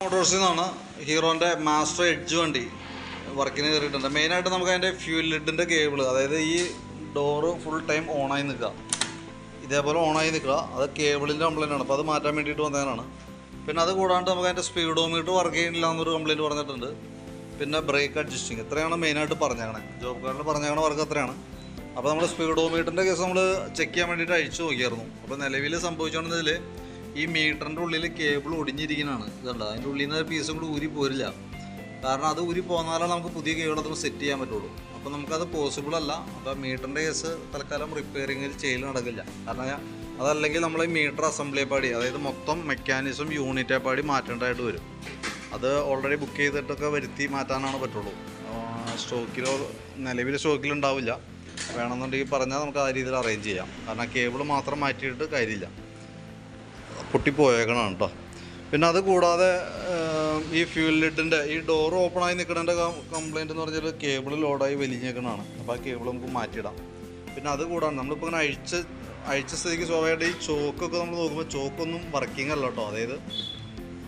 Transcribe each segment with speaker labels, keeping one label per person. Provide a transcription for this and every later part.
Speaker 1: മോട്ടോഴ്സിൽ നിന്നാണ് ഹീറോന്റെ master edge വണ്ടി വർക്കിന് കയറിയിട്ടുണ്ട് മെയിനായിട്ട് നമുക്ക് അതിന്റെ ഫ്യൂൽ ലിഡിന്റെ കേബിൾ അതായത് ഈ ഡോറ് ഫുൾ ടൈം ഓണായി നിൽക്കുക. ഇതേപോലെ ഓണായി നിൽക്കുക. അത് കേബിളിന്റെ കംപ്ലൈന്റ് ആണ്. അപ്പോൾ അത് മാറ്റാൻ വേണ്ടിയിട്ട് വന്നതിനാണ്. പിന്നെ അത് കൂടാണ്ട് നമുക്ക് അതിന്റെ സ്പീഡോമീറ്റർ വർക്ക് ചെയ്യുന്നില്ല എന്നൊരു കംപ്ലൈന്റ് പറഞ്ഞിട്ടുണ്ട്. പിന്നെ ബ്രേക്ക് അഡ്ജസ്റ്റിങ് ഇത്രയാണ് മെയിനായിട്ട് പറഞ്ഞേക്കണേ. ജോബ് കാർഡിൽ പറഞ്ഞേക്കണ വർക്ക് അത്രയാണ്. അപ്പോൾ നമ്മൾ സ്പീഡോമീറ്ററിന്റെ കേസ് നമ്മൾ ചെക്ക് ചെയ്യാൻ വേണ്ടിയിട്ട് അഴിച്ചു നോക്കിയായിരുന്നു. അപ്പോൾ നിലവിൽ സംഭവിച്ചുകൊണ്ടതിൽ ഈ മീറ്ററിന്റെ ഉള്ളിൽ കേബിൾ ഒടിഞ്ഞിരിക്കുന്നതാണ് ഇതുണ്ട് അതിന്റെ ഉള്ളിൽ നിന്ന് പീസും കൂടി ഊരി പോരില്ല. കാരണം അത് ഊരി പോന്നാലേ നമുക്ക് പുതിയ കേബിൾ അത് സെറ്റ് ചെയ്യാൻ പറ്റുള്ളൂ. അപ്പോൾ നമുക്കത് പോസിബിൾ അല്ല. അപ്പോൾ മീറ്ററിന്റെ കേസ് തൽക്കാലം റിപ്പയറിങ്ങിൽ ചെയ്യൽ നടക്കില്ല. കാരണം അതല്ലെങ്കിൽ നമ്മൾ ഈ മീറ്റർ അസംബ്ലിയെ പാടി അതായത് മൊത്തം മെക്കാനിസം യൂണിറ്റെ പാടി മാറ്റേണ്ടതായിട്ട് വരും. അത് ഓൾറെഡി ബുക്ക് ചെയ്തിട്ടൊക്കെ വരുത്തി മാറ്റാനാണ് പറ്റുള്ളൂ. സ്റ്റോക്കിലോ നിലവിൽ സ്റ്റോക്കിലുണ്ടാവില്ല വേണമെന്നുണ്ടെങ്കിൽ പറഞ്ഞാൽ നമുക്ക് ആ രീതിയിൽ അറേഞ്ച് ചെയ്യാം. കാരണം കേബിൾ മാത്രം മാറ്റിയിട്ട് കാര്യമില്ല. പൊട്ടിപ്പോയേക്കണം കേട്ടോ പിന്നെ അത് കൂടാതെ ഈ ഫ്യൂൽ ലിഡിന്റെ ഈ ഡോർ ഓപ്പൺ ആയി നിൽക്കുന്നതിന്റെ കംപ്ലയിന്റ് എന്ന് പറഞ്ഞാൽ കേബിൾ ലോഡായി വലിഞ്ഞേക്കണതാണ്. അപ്പോൾ ആ കേബിൾ നമുക്ക് മാറ്റിയിടാം. പിന്നെ അത് കൂടാതെ നമ്മളിപ്പോൾ ഇങ്ങനെ അഴിച്ച് അഴിച്ച സ്ഥിതിക്ക് സ്വാഭാവികമായിട്ട് ഈ ചോക്കൊക്കെ നമ്മൾ നോക്കുമ്പോൾ ചോക്കൊന്നും വർക്കിംഗ് അല്ല കേട്ടോ അതായത്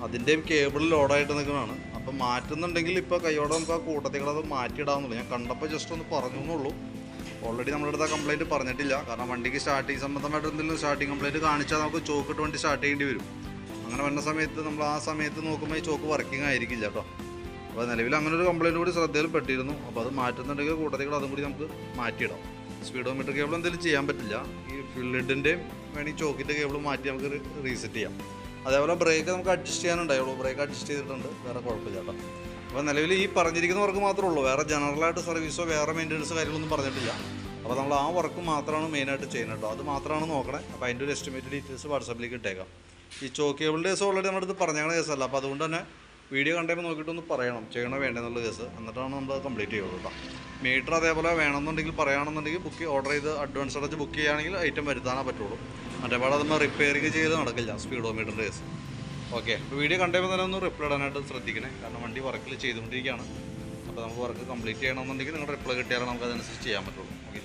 Speaker 1: അതിന്റെയും കേബിൾ ലോഡായിട്ട് നിൽക്കുന്നതാണ് അപ്പോൾ മാറ്റുന്നുണ്ടെങ്കിൽ ഇപ്പോൾ കൈയോടെ നമുക്ക് ആ കൂട്ടത്തിൽ അത് മാറ്റിയിടാമെന്നുള്ളൂ ഞാൻ കണ്ടപ്പോൾ ജസ്റ്റ് ഒന്ന് പറഞ്ഞു എന്നുള്ളൂ ഓൾറെഡി നമ്മുടെ അടുത്ത് ആ കംപ്ലൈന്റ് പറഞ്ഞിട്ടില്ല. കാരണം വണ്ടിക്ക് സ്റ്റാർട്ടിങ് സംബന്ധമായിട്ട് എന്തെങ്കിലും സ്റ്റാർട്ടിങ് കംപ്ലൈന്റ് കാണിച്ചാൽ നമുക്ക് ചോക്കിട്ട് വണ്ടി സ്റ്റാർട്ട് ചെയ്യേണ്ടി വരും. അങ്ങനെ വരുന്ന സമയത്ത് നമ്മൾ ആ സമയത്ത് നോക്കുമ്പോൾ ഈ ചോക്ക് വർക്കിംഗ് ആയിരിക്കില്ല കേട്ടോ അപ്പോൾ നിലവിൽ അങ്ങനെ ഒരു കംപ്ലൈന്റ് കൂടി ശ്രദ്ധയിൽ പെട്ടിരുന്നു അപ്പോൾ അത് മാറ്റുന്നുണ്ടെങ്കിൽ കൂട്ടത്തിൽ അതും കൂടി നമുക്ക് മാറ്റിയിടാം. സ്പീഡോമീറ്റർ കേബിൾ എന്തെങ്കിലും ചെയ്യാൻ പറ്റില്ല. ഈ ഫിൽഡിന്റെയും വേണമെങ്കിൽ ചോക്കിന്റെ കേബിൾ മാറ്റി നമുക്ക് റീസെറ്റ് ചെയ്യാം. അതേപോലെ ബ്രേക്ക് നമുക്ക് അഡ്ജസ്റ്റ് ചെയ്യാനുണ്ടായുള്ളൂ. ബ്രേക്ക് അഡ്ജസ്റ്റ് ചെയ്തിട്ടുണ്ട്. വേറെ കുഴപ്പമില്ല കേട്ടോ അപ്പോൾ നിലവിൽ ഈ പറഞ്ഞിരിക്കുന്ന വർക്ക് മാത്രമേ ഉള്ളൂ. വേറെ ജനറലായിട്ട് സർവീസോ വേറെ മെയിന്റനൻസോ കാര്യങ്ങളൊന്നും പറഞ്ഞിട്ടില്ല. അപ്പോൾ നമ്മൾ ആ വർക്ക് മാത്രമാണ് മെയിനായിട്ട് ചെയ്യുന്നത് കേട്ടോ അത് മാത്രമാണ് നോക്കണേ. അപ്പോൾ അതിന്റെ ഒരു എസ്റ്റിമേറ്റ് ഡീറ്റെയിൽസ് വാട്സാപ്പിലേക്ക് ഇട്ടേക്കാം. ഈ ചോക്ക് ഡേസ് ഓൾറെഡി നമ്മുടെ അടുത്ത് പറഞ്ഞാൽ കേസല്ല അപ്പോൾ അതുകൊണ്ട് തന്നെ വീഡിയോ കണ്ടപ്പോൾ നോക്കിയിട്ടൊന്ന് പറയണം. ചെയ്യണോ വേണ്ടെന്നുള്ള കേസ് എന്നിട്ടാണ് നമ്മൾ കംപ്ലീറ്റ് ചെയ്യുള്ളൂ കേട്ടോ മീറ്റർ അതേപോലെ വേണമെന്നുണ്ടെങ്കിൽ പറയുകയാണെന്നുണ്ടെങ്കിൽ ബുക്ക് ഓർഡർ ചെയ്ത് അഡ്വാൻസ് അടച്ച് ബുക്ക് ചെയ്യുകയാണെങ്കിൽ ഐറ്റം വരുത്താനേ പറ്റുള്ളൂ. മറ്റേപാട് അതൊന്നും റിപ്പയറിങ് ചെയ്ത് നടക്കില്ല. സ്പീഡോ സ്പീഡോമീറ്ററിന്റെ കേസ് ഓക്കെ വീഡിയോ കണ്ടപ്പോൾ തന്നെ ഒന്ന് റിപ്ലൈ ഇടാനായിട്ട് ശ്രദ്ധിക്കണേ. കാരണം വണ്ടി വർക്കിൽ ചെയ്തുകൊണ്ടിരിക്കുകയാണ്. അപ്പോൾ നമുക്ക് വർക്ക് കംപ്ലീറ്റ് ചെയ്യണമെന്നുണ്ടെങ്കിൽ നിങ്ങളുടെ റിപ്ലൈ കിട്ടിയാലേ നമുക്ക് അതനുസരിച്ച് ചെയ്യാൻ പറ്റുള്ളൂ. ഓക്കെ